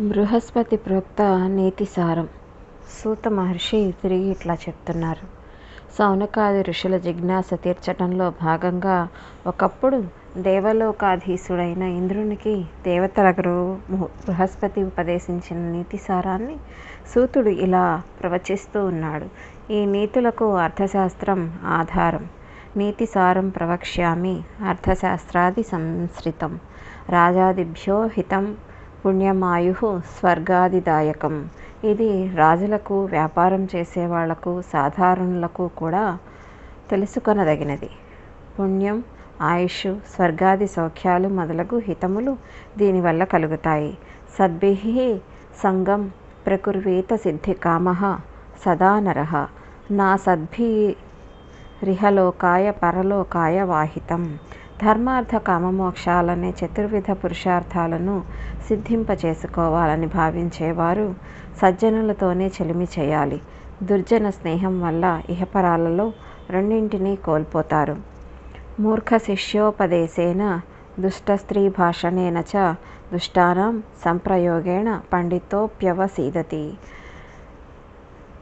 బృహస్పతి ప్రోక్త నీతిసారం సూత మహర్షి తిరిగి ఇట్లా చెప్తున్నారు. సౌనకాది ఋషుల జిజ్ఞాస తీర్చటంలో భాగంగా ఒకప్పుడు దేవలోకాధీశుడైన ఇంద్రునికి దేవతల గురువు బృహస్పతి ఉపదేశించిన నీతిసారాన్ని సూతుడు ఇలా ప్రవచిస్తూ ఉన్నాడు. ఈ నీతులకు అర్థశాస్త్రం ఆధారం. నీతిసారం ప్రవక్ష్యామి అర్థశాస్త్రాది సంశ్రితం రాజాదిభ్యో హితం పుణ్యమాయు స్వర్గాదిదాయకం. ఇది రాజులకు వ్యాపారం చేసేవాళ్ళకు సాధారణులకు కూడా తెలుసుకొనదగినది. పుణ్యం ఆయుష్ స్వర్గాది సౌఖ్యాలు మొదలగు హితములు దీనివల్ల కలుగుతాయి. సద్భి సంగం ప్రకుర్వీత సిద్ధి కామ సదా నర. నా సద్భి రిహలోకాయ పరలోకాయ వాహితం. ధర్మార్థ కామమోక్షాలనే చతుర్విధ పురుషార్థాలను సిద్ధింపచేసుకోవాలని భావించేవారు సజ్జనులతోనే చెలిమి చేయాలి. దుర్జన స్నేహం వల్ల ఇహపరాలలో రెండింటినీ కోల్పోతారు. మూర్ఖ శిష్యోపదేశేన దుష్ట స్త్రీ భాషణేన చ దుష్టానాం సంప్రయోగేణ పండితోప్యవసీదతి.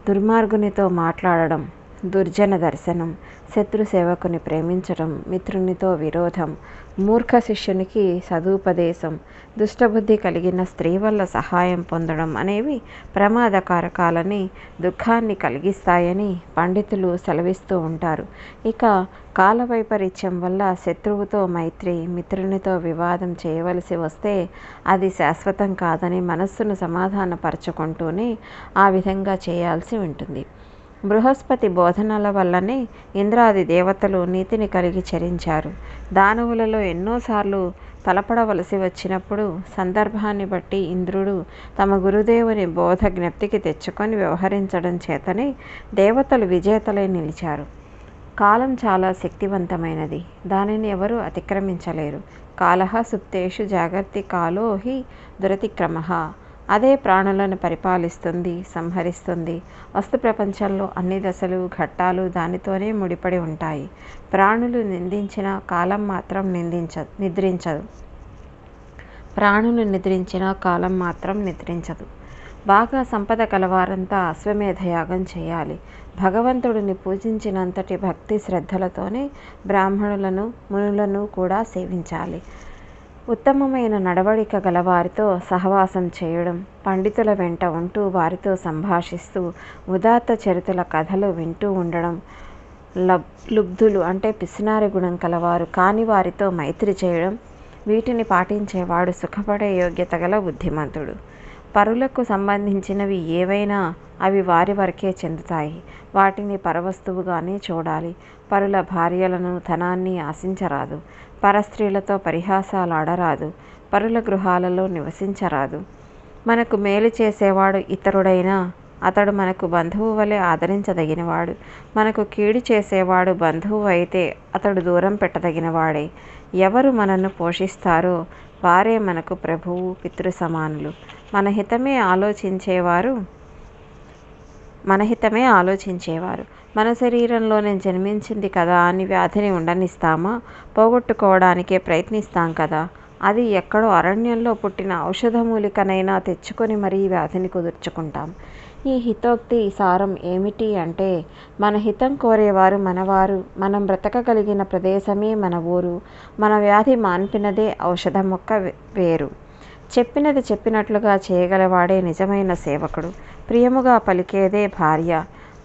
దుర్మార్గునితో మాట్లాడడం దుర్జన దర్శనం శత్రు సేవకుని ప్రేమించడం మిత్రునితో విరోధం మూర్ఖ శిష్యునికి సదుపదేశం దుష్టబుద్ధి కలిగిన స్త్రీ వల్ల సహాయం పొందడం అనేవి ప్రమాదకారకాలని దుఃఖాన్ని కలిగిస్తాయని పండితులు సెలవిస్తూ ఉంటారు. ఇక కాల వైపరీత్యం వల్ల శత్రువుతో మైత్రి మిత్రునితో వివాదం చేయవలసి వస్తే అది శాశ్వతం కాదని మనస్సును సమాధానపరచుకుంటూనే ఆ విధంగా చేయాల్సి ఉంటుంది. బృహస్పతి బోధనల వల్లనే ఇంద్రాది దేవతలు నీతిని కలిగి చరించారు. దానవులలో ఎన్నోసార్లు తలపడవలసి వచ్చినప్పుడు సందర్భాన్ని బట్టి ఇంద్రుడు తమ గురుదేవుని బోధ జ్ఞప్తికి తెచ్చుకొని వ్యవహరించడం చేతనే దేవతలు విజేతలై నిలిచారు. కాలం చాలా శక్తివంతమైనది. దానిని ఎవరు అతిక్రమించలేరు. కాలహ సుప్తేషు జాగర్తి కాలో హి దురతిక్రమ. అదే ప్రాణులను పరిపాలిస్తుంది సంహరిస్తుంది. వస్తు ప్రపంచంలో అన్ని దశలు ఘట్టాలు దానితోనే ముడిపడి ఉంటాయి. ప్రాణులు నిందించిన కాలం మాత్రం నిందించ నిద్రించదు. ప్రాణులు నిద్రించిన కాలం మాత్రం నిద్రించదు. బాగా సంపద కలవారంతా అశ్వమేధ యాగం చేయాలి. భగవంతుడిని పూజించినంతటి భక్తి శ్రద్ధలతోనే బ్రాహ్మణులను మునులను కూడా సేవించాలి. ఉత్తమమైన నడవడిక గలవారితో సహవాసం చేయడం పండితుల వెంట ఉంటూ వారితో సంభాషిస్తూ ఉదాత్త చరితల కథలు వింటూ ఉండడం లబ్ లుబ్ధులు అంటే పిసినారి గుణం కలవారు కాని వారితో మైత్రి చేయడం వీటిని పాటించేవాడు సుఖపడే యోగ్యత గల బుద్ధిమంతుడు. పరులకు సంబంధించినవి ఏవైనా అవి వారి వరకే చెందుతాయి. వాటిని పరవస్తువుగానే చూడాలి. పరుల భార్యలను ధనాన్ని ఆశించరాదు. పరస్త్రీలతో పరిహాసాలు ఆడరాదు పరుల గృహాలలో నివసించరాదు. మనకు మేలు చేసేవాడు ఇతరుడైనా అతడు మనకు బంధువు వలె ఆదరించదగినవాడు. మనకు కీడు చేసేవాడు బంధువు అయితే అతడు దూరం పెట్టదగినవాడే. ఎవరు మనను పోషిస్తారో వారే మనకు ప్రభువు పితృ సమానులు. మన హితమే ఆలోచించేవారు మన హితమే ఆలోచించేవారు. మన శరీరంలోనే జన్మించింది కదా అని వ్యాధిని ఉండనిస్తామా? పోగొట్టుకోవడానికే ప్రయత్నిస్తాం కదా. అది ఎక్కడో అరణ్యంలో పుట్టిన ఔషధమూలికనైనా తెచ్చుకొని మరీ వ్యాధిని కుదుర్చుకుంటాం. ఈ హితోక్తి సారం ఏమిటి అంటే మన హితం కోరేవారు మనవారు మనం బ్రతకగలిగిన ప్రదేశమే మన ఊరు మన వ్యాధి మాన్పినదే ఔషధ మొక్క వేరు. చెప్పినది చెప్పినట్లుగా చేయగలవాడే నిజమైన సేవకుడు. ప్రియముగా పలికేదే భార్య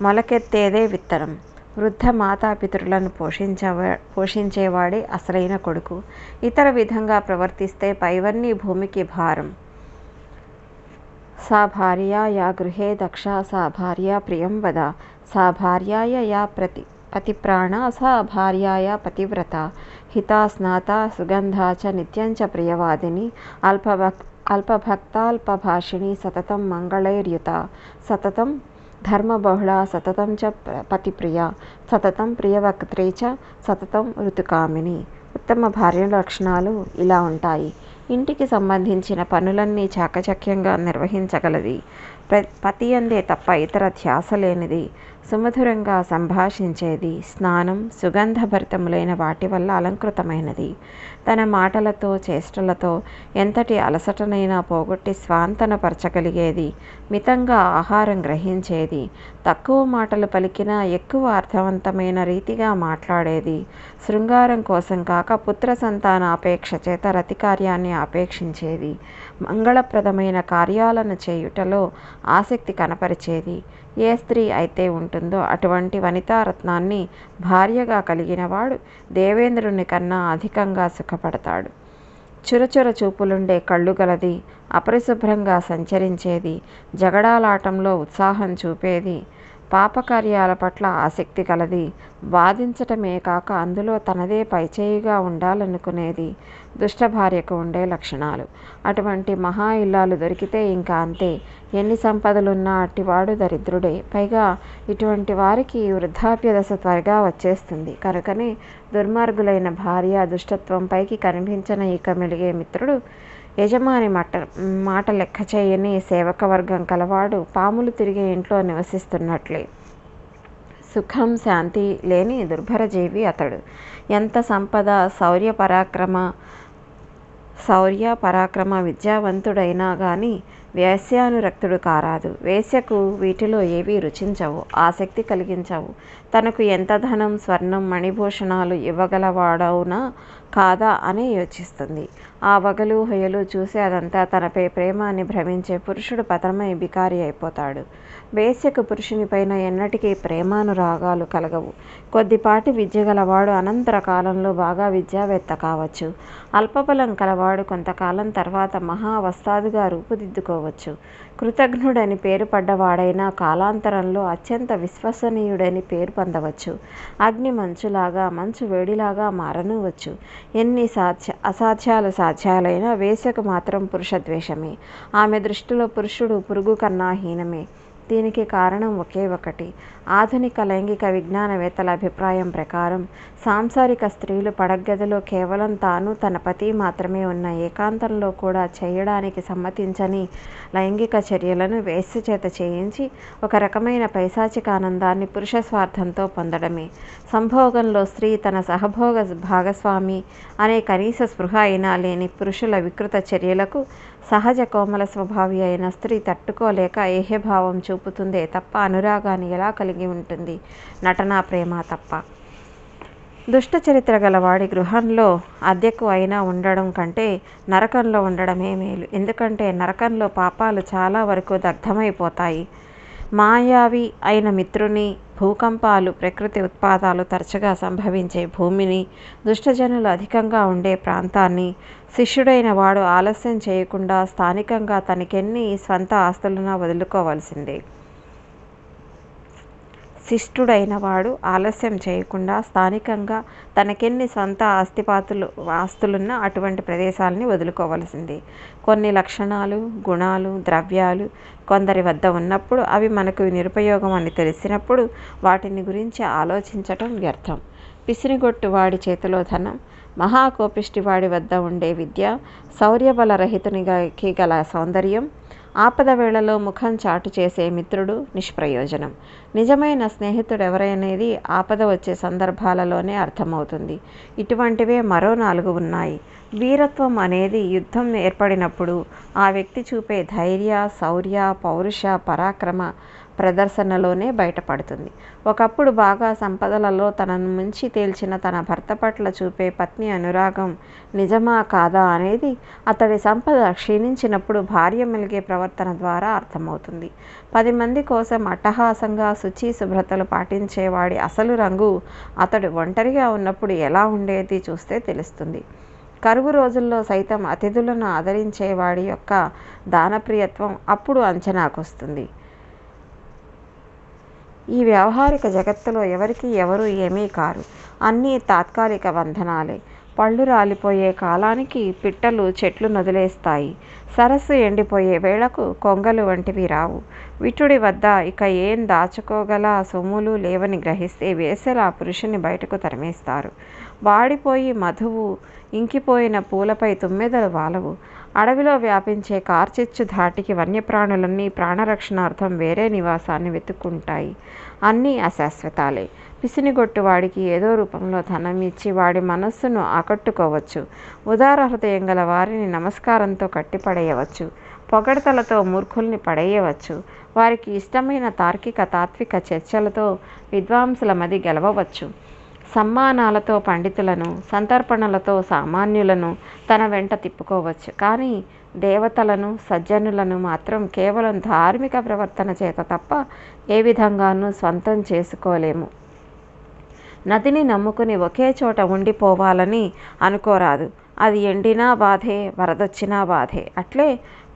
మొలకెత్తేదే విత్తనం. వృద్ధ మాతాపితరులను పోషించవా పోషించేవాడే అసలైన కొడుకు. ఇతర విధంగా ప్రవర్తిస్తే పైవన్నీ భూమికి భారం. సా భార్య యా గృహే దక్ష సా భార్య ప్రియం వద. సా భార్యాయ యా ప్రతి పతిప్రాణ సా భార్యాయ పతివ్రత. హితా స్నాత సుగంధ చ నిత్యం చ ప్రియవాదిని. అల్పభక్ అల్పభక్తాల్పభాషిణి సతతం మంగళైర్యుత సతతం ధర్మబహుళ సతతం చ పతిప్రియ సతతం ప్రియవక్త్రే చ సతతం ఋతుకామిని ఉత్తమ భార్య లక్షణాలు ఇలా ఉంటాయి. ఇంటికి సంబంధించిన పనులన్నీ చాకచక్యంగా నిర్వహించగలది. పతి అందే తప్ప ఇతర ధ్యాస లేనిది సుమధురంగా సంభాషించేది స్నానం సుగంధభరితములైన వాటి వల్ల అలంకృతమైనది. తన మాటలతో చేష్టలతో ఎంతటి అలసటనైనా పోగొట్టి స్వాంతనపరచగలిగేది మితంగా ఆహారం గ్రహించేది తక్కువ మాటలు పలికినా ఎక్కువ అర్థవంతమైన రీతిగా మాట్లాడేది శృంగారం కోసం కాక పుత్ర సంతాన అపేక్ష చేత రతి కార్యాన్ని ఆపేక్షించేది మంగళప్రదమైన కార్యాలను చేయుటలో ఆసక్తి కనపరిచేది. ఏ స్త్రీ అయితే ఉంటుందో అటువంటి వనితారత్నాన్ని భార్యగా కలిగినవాడు దేవేంద్రుని కన్నా అధికంగా సుఖపడతాడు. చురచుర చూపులుండే కళ్ళు గలది అపరిశుభ్రంగా సంచరించేది జగడాలాటంలో ఉత్సాహం చూపేది పాపకార్యాల పట్ల ఆసక్తి కలది. వాదించటమే కాక అందులో తనదే పైచేయిగా ఉండాలనుకునేది దుష్ట భార్యకు ఉండే లక్షణాలు. అటువంటి మహా ఇల్లాలు దొరికితే ఇంకా అంతే. ఎన్ని సంపదలున్నా అట్టివాడు దరిద్రుడే. పైగా ఇటువంటి వారికి వృద్ధాప్య దశ త్వరగా వచ్చేస్తుంది. కనుకనే దుర్మార్గులైన భార్య దుష్టత్వంపైకి కనిపించిన ఇక మెలిగే మిత్రుడు యజమాని మాట మాట లెక్క చేయని సేవక వర్గం కలవాడు పాములు తిరిగే ఇంట్లో నివసిస్తున్నట్లే. సుఖం శాంతి లేని దుర్భర జీవి అతడు. ఎంత సంపద శౌర్య పరాక్రమ శౌర్య పరాక్రమ విద్యావంతుడైనా కానీ వేశ్యానురక్తుడు కారాదు. వేశ్యకు వీటిలో ఏవీ రుచించవు ఆసక్తి కలిగించవు. తనకు ఎంత ధనం స్వర్ణం మణిభూషణాలు ఇవ్వగలవాడవునా కాదా అని యోచిస్తుంది. ఆ వగలు హొయలు చూసి అదంతా తనపై ప్రేమ అని భ్రమించే పురుషుడు పతనమై బికారి అయిపోతాడు. వేశ్యకు పురుషునిపైన ఎన్నటికీ ప్రేమానురాగాలు కలగవు. కొద్దిపాటి విద్య గలవాడు అనంతర కాలంలో బాగా విద్యావేత్త కావచ్చు. అల్పబలం కలవాడు కొంతకాలం తర్వాత మహావస్తాదుగా రూపుదిద్దుకోవచ్చు. కృతజ్ఞుడని పేరు పడ్డవాడైనా కాలాంతరంలో అత్యంత విశ్వసనీయుడని పేరు పొందవచ్చు. అగ్ని మంచులాగా మంచు వేడిలాగా మారనువచ్చు. ఎన్ని సాధ్య అసాధ్యాలు సాధ్యాలైనా వేసకు మాత్రం పురుషద్వేషమే. ఆమె దృష్టిలో పురుషుడు పురుగు కన్నా హీనమే. దీనికి కారణం ఒకే ఒకటి. ఆధునిక లైంగిక విజ్ఞానవేత్తల అభిప్రాయం ప్రకారం సాంసారిక స్త్రీలు పడగదిలో కేవలం తాను తన పతి మాత్రమే ఉన్న ఏకాంతంలో కూడా చేయడానికి సమ్మతించని లైంగిక చర్యలను వేశ్య చేత చేయించి ఒక రకమైన పైశాచిక ఆనందాన్ని పురుష స్వార్థంతో పొందడమే. సంభోగంలో స్త్రీ తన సహభోగ భాగస్వామి అనే కనీస స్పృహ అయినా లేని పురుషుల వికృత చర్యలకు సహజ కోమల స్వభావి అయిన స్త్రీ తట్టుకోలేక ఏహ్యభావం చూపుతుందే తప్ప అనురాగాన్ని ఎలా కలిగి ఉంటుంది? నటనా ప్రేమ తప్ప. దుష్ట చరిత్ర గలవాడి గృహంలో అద్దెకు అయినా ఉండడం కంటే నరకంలో ఉండడమే మేలు. ఎందుకంటే నరకంలో పాపాలు చాలా వరకు దగ్ధమైపోతాయి. మాయావి అయిన మిత్రుని భూకంపాలు ప్రకృతి ఉత్పాతాలు తరచుగా సంభవించే భూమిని దుష్టజనులు అధికంగా ఉండే ప్రాంతాన్ని శిష్యుడైన వాడు ఆలస్యం చేయకుండా స్థానికంగా తనకెన్ని స్వంత ఆస్తులను వదులుకోవలసిందే. శిష్టుడైన వాడు ఆలస్యం చేయకుండా స్థానికంగా తనకెన్ని సొంత ఆస్తిపాతులు ఆస్తులున్నా అటువంటి ప్రదేశాలని వదులుకోవలసింది. కొన్ని లక్షణాలు గుణాలు ద్రవ్యాలు కొందరి వద్ద ఉన్నప్పుడు అవి మనకు నిరుపయోగం అని తెలిసినప్పుడు వాటిని గురించి ఆలోచించటం వ్యర్థం. పిసినిగొట్టు వాడి చేతిలో ధనం మహాకోపిష్టి వాడి వద్ద ఉండే విద్య శౌర్యబల రహితునికి గల సౌందర్యం ఆపద వేళలో ముఖం చాటు చేసే మిత్రుడు నిష్ప్రయోజనం. నిజమైన స్నేహితుడు ఎవరనేది ఆపద వచ్చే సందర్భాలలోనే అర్థమవుతుంది. ఇటువంటివే మరో నాలుగు ఉన్నాయి. వీరత్వం అనేది యుద్ధం ఏర్పడినప్పుడు ఆ వ్యక్తి చూపే ధైర్య శౌర్య పౌరుష పరాక్రమ ప్రదర్శనలోనే బయటపడుతుంది. ఒకప్పుడు బాగా సంపదలలో తనను మించి తేల్చిన తన భర్త పట్ల చూపే పత్ని అనురాగం నిజమా కాదా అనేది అతడి సంపద క్షీణించినప్పుడు భార్య మెలిగే ప్రవర్తన ద్వారా అర్థమవుతుంది. పది మంది కోసం అట్టహాసంగా శుచి శుభ్రతలు పాటించేవాడి అసలు రంగు అతడు ఒంటరిగా ఉన్నప్పుడు ఎలా ఉండేది చూస్తే తెలుస్తుంది. కరువు రోజుల్లో సైతం అతిథులను ఆదరించేవాడి యొక్క దానప్రియత్వం అప్పుడు అంచనాకొస్తుంది. ఈ వ్యవహారిక జగత్తులో ఎవరికి ఎవరు ఏమీ కారు. అన్నీ తాత్కాలిక బంధనాలే. పళ్ళు రాలిపోయే కాలానికి పిట్టలు చెట్లు నదిలేస్తాయి. సరస్సు ఎండిపోయే వేళకు కొంగలు వంటివి రావు. విటుడి వద్ద ఇక ఏం దాచుకోగల సొమ్ములు లేవని గ్రహిస్తే వేసెల పురుషుని బయటకు తరిమేస్తారు. వాడిపోయి మధువు ఇంకిపోయిన పూలపై తుమ్మెదలు వాలవు. అడవిలో వ్యాపించే కార్చిచ్చు ధాటికి వన్యప్రాణులన్నీ ప్రాణరక్షణార్థం వేరే నివాసాన్ని వెతుక్కుంటాయి. అన్నీ అశాశ్వతాలే. పిసినిగొట్టువాడికి ఏదో రూపంలో ధనం ఇచ్చి వాడి మనస్సును ఆకట్టుకోవచ్చు. ఉదార హృదయం గల వారిని నమస్కారంతో కట్టిపడేయవచ్చు. పొగడతలతో మూర్ఖుల్ని పడేయవచ్చు. వారికి ఇష్టమైన తార్కిక తాత్విక చర్చలతో విద్వాంసుల మది గెలవవచ్చు. సమ్మానాలతో పండితులను సంతర్పణలతో సామాన్యులను తన వెంట తిప్పుకోవచ్చు. కానీ దేవతలను సజ్జనులను మాత్రం కేవలం ధార్మిక ప్రవర్తన చేత తప్ప ఏ విధంగానూ స్వంతం చేసుకోలేము. నదిని నమ్ముకుని ఒకే చోట ఉండిపోవాలని అనుకోరాదు. అది ఎండినా బాధే వరదొచ్చినా బాధే. అట్లే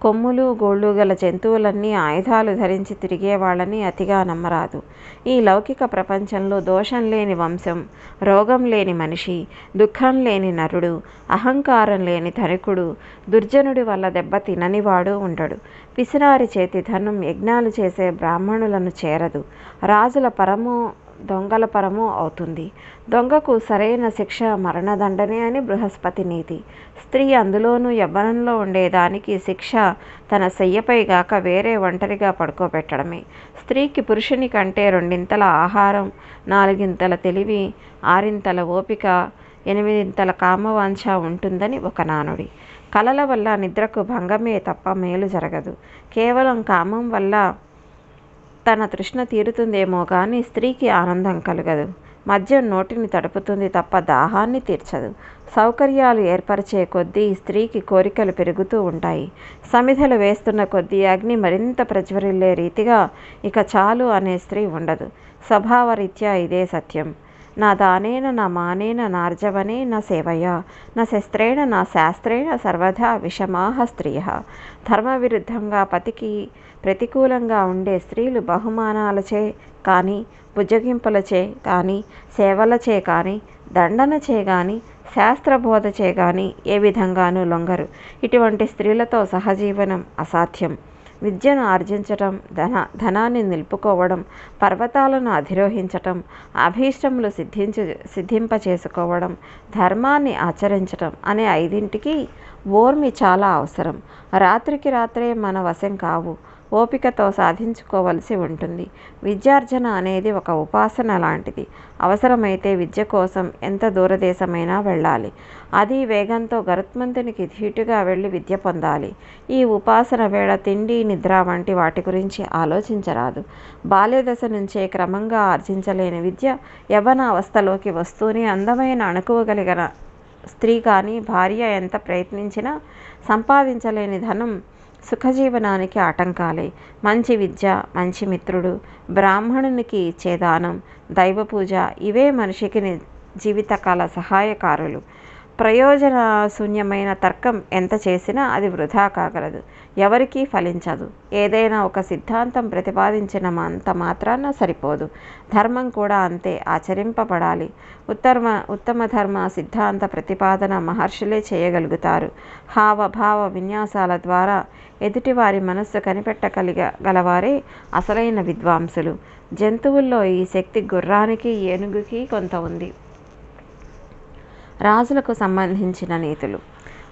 కొమ్ములు గోళ్ళు గల జంతువులన్నీ ఆయుధాలు ధరించి తిరిగేవాళ్ళని అతిగా నమ్మరాదు. ఈ లౌకిక ప్రపంచంలో దోషం లేని వంశం రోగం లేని మనిషి దుఃఖం లేని నరుడు అహంకారం లేని ధనికుడు దుర్జనుడి వల్ల దెబ్బ తిననివాడు ఉండడు. పిసినారి చేతి ధనం యజ్ఞాలు చేసే బ్రాహ్మణులను చేరదు. రాజుల పరము దొంగల పరము అవుతుంది. దొంగకు సరైన శిక్ష మరణదండనే అని బృహస్పతి నీతి. స్త్రీ అందులోనూ యవ్వనంలో ఉండేదానికి శిక్ష తన శయ్యపై గాక వేరే ఒంటరిగా పడుకోబెట్టడమే. స్త్రీకి పురుషుని కంటే రెండింతల ఆహారం నాలుగింతల తెలివి ఆరింతల ఓపిక ఎనిమిదింతల కామవాంఛ ఉంటుందని ఒక నానుడి. కలల వల్ల నిద్రకు భంగమే తప్ప మేలు జరగదు. కేవలం కామం వల్ల తన తృష్ణ తీరుతుందేమో కానీ స్త్రీకి ఆనందం కలగదు. మద్యం నోటిని తడుపుతుంది తప్ప దాహాన్ని తీర్చదు. సౌకర్యాలు ఏర్పరిచే కొద్దీ స్త్రీకి కోరికలు పెరుగుతూ ఉంటాయి. సమిధలు వేస్తున్న కొద్దీ అగ్ని మరింత ప్రజ్వరిల్లే రీతిగా ఇక చాలు అనే స్త్రీ ఉండదు. స్వభావరీత్యా ఇదే సత్యం. నా దానేన నా మానేన నార్జవనే నా సేవయ నా శస్త్రేణ నా శాస్త్రేణ సర్వదా విషమాహ స్త్రియ. ధర్మవిరుద్ధంగా పతికి ప్రతికూలంగా ఉండే స్త్రీలు బహుమానాలచే కానీ బుజ్జగింపులచే కానీ సేవలచే కానీ దండనచే కానీ శాస్త్రబోధచే కానీ ఏ విధంగానూ లొంగరు. ఇటువంటి స్త్రీలతో సహజీవనం అసాధ్యం. విద్యను ఆర్జించటం ధన ధనాన్ని నిలుపుకోవడం పర్వతాలను అధిరోహించటం అభీష్టములు సిద్ధించు సిద్ధింపచేసుకోవడం ధర్మాన్ని ఆచరించటం అనే ఐదింటికి ఓర్మి చాలా అవసరం. రాత్రికి రాత్రే మన వశం కావు. ఓపికతో సాధించుకోవలసి ఉంటుంది. విద్యార్జన అనేది ఒక ఉపాసన లాంటిది. అవసరమైతే విద్య కోసం ఎంత దూరదేశమైనా వెళ్ళాలి. అది వేగంతో గరుత్మంతునికి ధీటుగా వెళ్ళి విద్య పొందాలి. ఈ ఉపాసన వేళ తిండి నిద్ర వంటి వాటి గురించి ఆలోచించరాదు. బాల్యదశ నుంచే క్రమంగా ఆర్జించలేని విద్య యవ్వన అవస్థలోకి వస్తూనే అందమైన అణుకువగలిగిన స్త్రీ కానీ భార్య ఎంత ప్రయత్నించినా సంపాదించలేని ధనం సుఖజీవనానికి ఆటంకాలే. మంచి విద్య మంచి మిత్రుడు బ్రాహ్మణునికి ఇచ్చే దానం దైవ పూజ ఇవే మనిషికి జీవితకాల సహాయకారులు. ప్రయోజన శూన్యమైన తర్కం ఎంత చేసినా అది వృధా కాగలదు. ఎవరికీ ఫలించదు. ఏదైనా ఒక సిద్ధాంతం ప్రతిపాదించిన అంత మాత్రాన సరిపోదు. ధర్మం కూడా అంతే ఆచరింపబడాలి. ఉత్తమ ఉత్తమ ధర్మ సిద్ధాంత ప్రతిపాదన మహర్షులే చేయగలుగుతారు. హావభావ విన్యాసాల ద్వారా ఎదుటివారి మనస్సు కనిపెట్టగలిగ గలవారే అసలైన విద్వాంసులు. జంతువుల్లో ఈ శక్తి గుర్రానికి ఏనుగుకి కొంత ఉంది. రాజులకు సంబంధించిన నీతులు.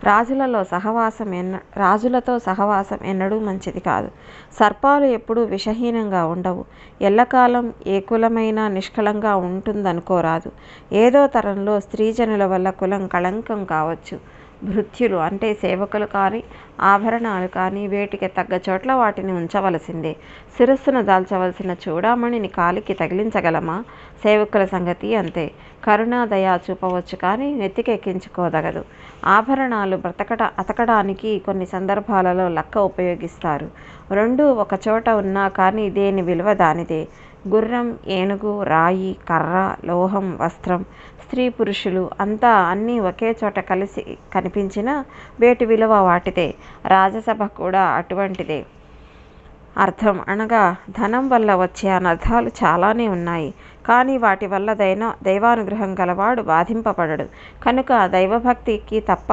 రాజులలో సహవాసం ఎన్న రాజులతో సహవాసం ఎన్నడూ మంచిది కాదు. సర్పాలు ఎప్పుడూ విషహీనంగా ఉండవు. ఎల్లకాలం ఏ కులమైనా నిష్కలంగా ఉంటుందనుకోరాదు ఏదో తరంలో స్త్రీజనుల వల్ల కులం కళంకం కావచ్చు. భృత్యులు అంటే సేవకులు కానీ ఆభరణాలు కానీ వేటికి తగ్గ చోట్ల వాటిని ఉంచవలసిందే. శిరస్సును దాల్చవలసిన చూడామణిని కాలికి తగిలించగలమా? సేవకుల సంగతి అంతే. కరుణాదయా చూపవచ్చు కానీ నెత్తికెక్కించుకోదగదు. ఆభరణాలు బ్రతకట అతకడానికి కొన్ని సందర్భాలలో లక్క ఉపయోగిస్తారు. రెండు ఒక చోట ఉన్నా కానీ దేని విలువ దానిదే. గుర్రం ఏనుగు రాయి కర్ర లోహం వస్త్రం స్త్రీ పురుషులు అంతా అన్నీ ఒకే చోట కలిసి కనిపించినా వేటి విలువ వాటిదే. రాజసభ కూడా అటువంటిదే. అర్థం అనగా ధనం వల్ల వచ్చే అనర్థాలు చాలానే ఉన్నాయి. కానీ వాటి వల్ల దైన దైవానుగ్రహం గలవాడు బాధింపబడడు. కనుక దైవభక్తికి తప్ప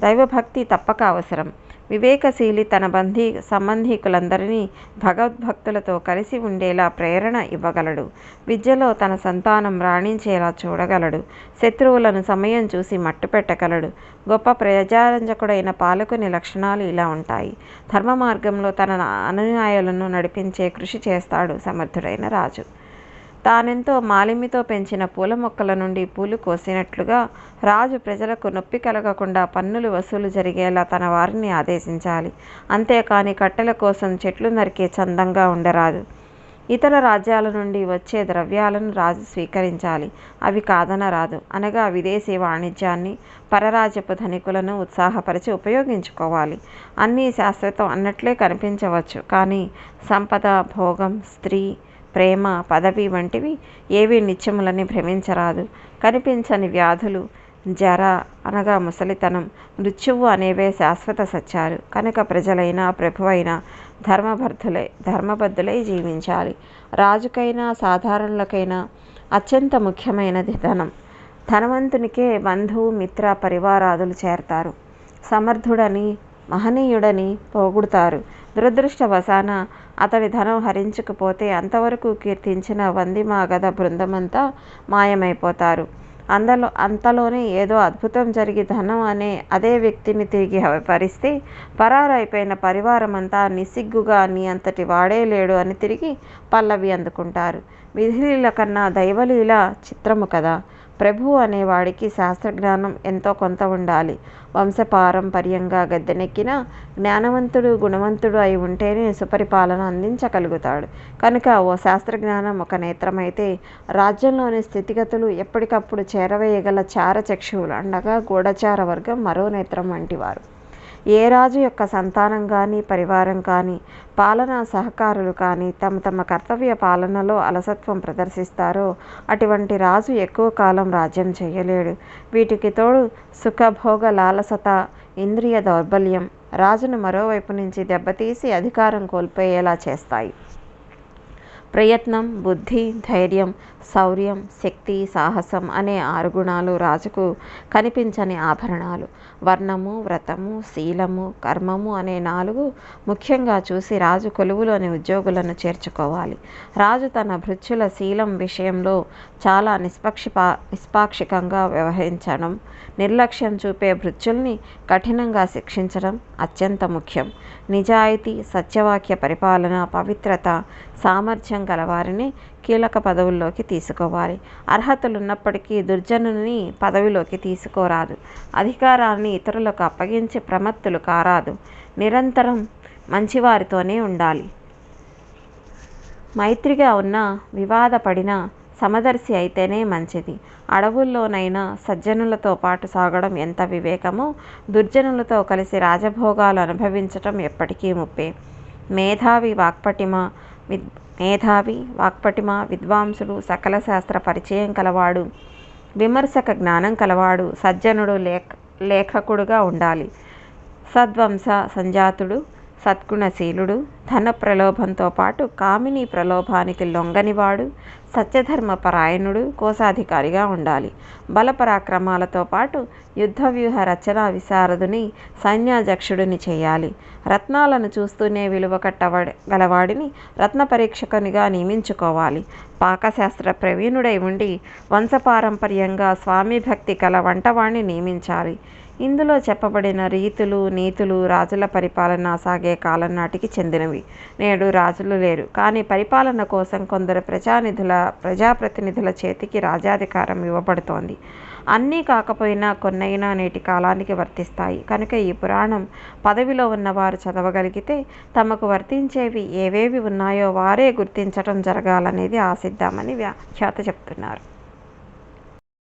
దైవభక్తి తప్పక అవసరం. వివేకశీలి తన బంధీ సంబంధీకులందరినీ భగవద్భక్తులతో కలిసి ఉండేలా ప్రేరణ ఇవ్వగలడు. విద్యలో తన సంతానం రాణించేలా చూడగలడు. శత్రువులను సమయం చూసి మట్టుపెట్టగలడు గొప్ప ప్రజారంజకుడైన పాలకుని లక్షణాలు ఇలా ఉంటాయి. ధర్మ మార్గంలో తన అనుయాయులను నడిపించే కృషి చేస్తాడు సమర్థుడైన రాజు. తానెంతో మాలిమితో పెంచిన పూల మొక్కల నుండి పూలు కోసినట్లుగా రాజు ప్రజలకు నొప్పి కలగకుండా పన్నులు వసూలు జరిగేలా తన వారిని ఆదేశించాలి. అంతేకాని కట్టెల కోసం చెట్లు నరికే చందంగా ఉండరాదు. ఇతర రాజ్యాల నుండి వచ్చే ద్రవ్యాలను రాజు స్వీకరించాలి. అవి కాదనరాదు అనగా విదేశీ వాణిజ్యాన్ని పరరాజ్యపు ధనికులను ఉత్సాహపరిచి ఉపయోగించుకోవాలి. అన్నీ శాశ్వతం అన్నట్లే కనిపించవచ్చు. కానీ సంపద భోగం స్త్రీ ప్రేమ పదవి వంటివి ఏవి నిత్యములని భ్రమించరాదు. కనిపించని వ్యాధులు జర అనగా ముసలితనం మృత్యువు అనేవే శాశ్వత సత్యాలు. కనుక ప్రజలైనా ప్రభువైనా ధర్మబద్ధులై ధర్మబద్ధులై జీవించాలి. రాజుకైనా సాధారణులకైనా అత్యంత ముఖ్యమైనది ధనం. ధనవంతునికే బంధువు మిత్ర పరివారాదులు చేరతారు. సమర్థుడని మహనీయుడని పొగుడుతారు. దురదృష్టవశాన అతడి ధనం హరించకపోతే అంతవరకు కీర్తించిన వందిమాగధ బృందమంతా మాయమైపోతారు. అందులో అంతలోనే ఏదో అద్భుతం జరిగి ధనం అనే అదే వ్యక్తిని తిరిగి పరిస్తే పరారైపోయిన పరివారమంతా నిసిగ్గుగా నీ అంతటి వాడే లేడు అని తిరిగి పల్లవి అందుకుంటారు. విధిలీల కన్నా దైవలీల చిత్రము కదా. ప్రభు అనేవాడికి శాస్త్రజ్ఞానం ఎంతో కొంత ఉండాలి. వంశపారంపర్యంగా గద్దెనెక్కిన జ్ఞానవంతుడు గుణవంతుడు అయి ఉంటేనే సుపరిపాలన అందించగలుగుతాడు. కనుక ఓ శాస్త్రజ్ఞానం ఒక నేత్రమైతే రాజ్యంలోని స్థితిగతులు ఎప్పటికప్పుడు చేరవేయగల చారచక్షువులు అండగా గూఢచార వర్గం మరో నేత్రం వంటివారు. ఏ రాజు యొక్క సంతానం కానీ పరివారం కానీ పాలనా సహకారులు కానీ తమ తమ కర్తవ్య పాలనలో అలసత్వం ప్రదర్శిస్తారో అటువంటి రాజు ఎక్కువ కాలం రాజ్యం చేయలేడు. వీటికి తోడు సుఖభోగ లాలసత ఇంద్రియ దౌర్బల్యం రాజును మరోవైపు నుంచి దెబ్బతీసి అధికారం కోల్పోయేలా చేస్తాయి. ప్రయత్నం బుద్ధి ధైర్యం శౌర్యం శక్తి సాహసం అనే ఆరు గుణాలు రాజుకు కనిపించని ఆభరణాలు. వర్ణము వ్రతము శీలము కర్మము అనే నాలుగు ముఖ్యంగా చూసి రాజు కొలువులోని ఉద్యోగులను చేర్చుకోవాలి. రాజు తన భృత్యుల శీలం విషయంలో చాలా నిష్పక్షిపా నిష్పాక్షికంగా వ్యవహరించడం నిర్లక్ష్యం చూపే భృత్యుల్ని కఠినంగా శిక్షించడం అత్యంత ముఖ్యం. నిజాయితీ సత్యవాక్య పరిపాలన పవిత్రత సామర్థ్యం గలవారిని కీలక పదవుల్లోకి తీసుకోవాలి. అర్హతలున్నప్పటికీ దుర్జనుని పదవిలోకి తీసుకోరాదు. అధికారాన్ని ఇతరులకు అప్పగించి ప్రమత్తులు కారాదు. నిరంతరం మంచివారితోనే ఉండాలి. మైత్రిగా ఉన్న వివాదపడిన సమదర్శి అయితేనే మంచిది. అడవుల్లోనైనా సజ్జనులతో పాటు సాగడం ఎంత వివేకమో దుర్జనులతో కలిసి రాజభోగాలు అనుభవించటం ఎప్పటికీ ముప్పే. మేధావి వాక్పటిమ విద్ మేధావి వాక్పటిమ విద్వాంసుడు సకల శాస్త్ర పరిచయం కలవాడు విమర్శక జ్ఞానం కలవాడు సజ్జనుడు లేఖ లేఖకుడుగా ఉండాలి. సద్వంశ సంజాతుడు సద్గుణశీలుడు ధన ప్రలోభంతో పాటు కామిని ప్రలోభానికి లొంగనివాడు సత్యధర్మ పరాయణుడు కోశాధికారిగా ఉండాలి. బలపరాక్రమాలతో పాటు యుద్ధ వ్యూహ రచన విశారదుని సైన్యాధ్యక్షుడిని చేయాలి. రత్నాలను చూస్తూనే విలువ కట్టబడి గలవాడిని రత్న పరీక్షకునిగా నియమించుకోవాలి. పాకశాస్త్ర ప్రవీణుడై ఉండి వంశపారంపర్యంగా స్వామి భక్తి కల వంటవాణ్ణి నియమించాలి. ఇందులో చెప్పబడిన రీతులు నీతులు రాజుల పరిపాలన సాగే కాలం నాటికి చెందినవి. నేడు రాజులు లేరు. కానీ పరిపాలన కోసం కొందరు ప్రజానిధుల ప్రజాప్రతినిధుల చేతికి రాజాధికారం ఇవ్వబడుతోంది. అన్నీ కాకపోయినా కొన్నైనా నేటి కాలానికి వర్తిస్తాయి. కనుక ఈ పురాణం పదవిలో ఉన్నవారు చదవగలిగితే తమకు వర్తించేవి ఏవేవి ఉన్నాయో వారే గుర్తించటం జరగాలనేది ఆశిద్దామని వ్యాఖ్యాత చెప్తున్నారు.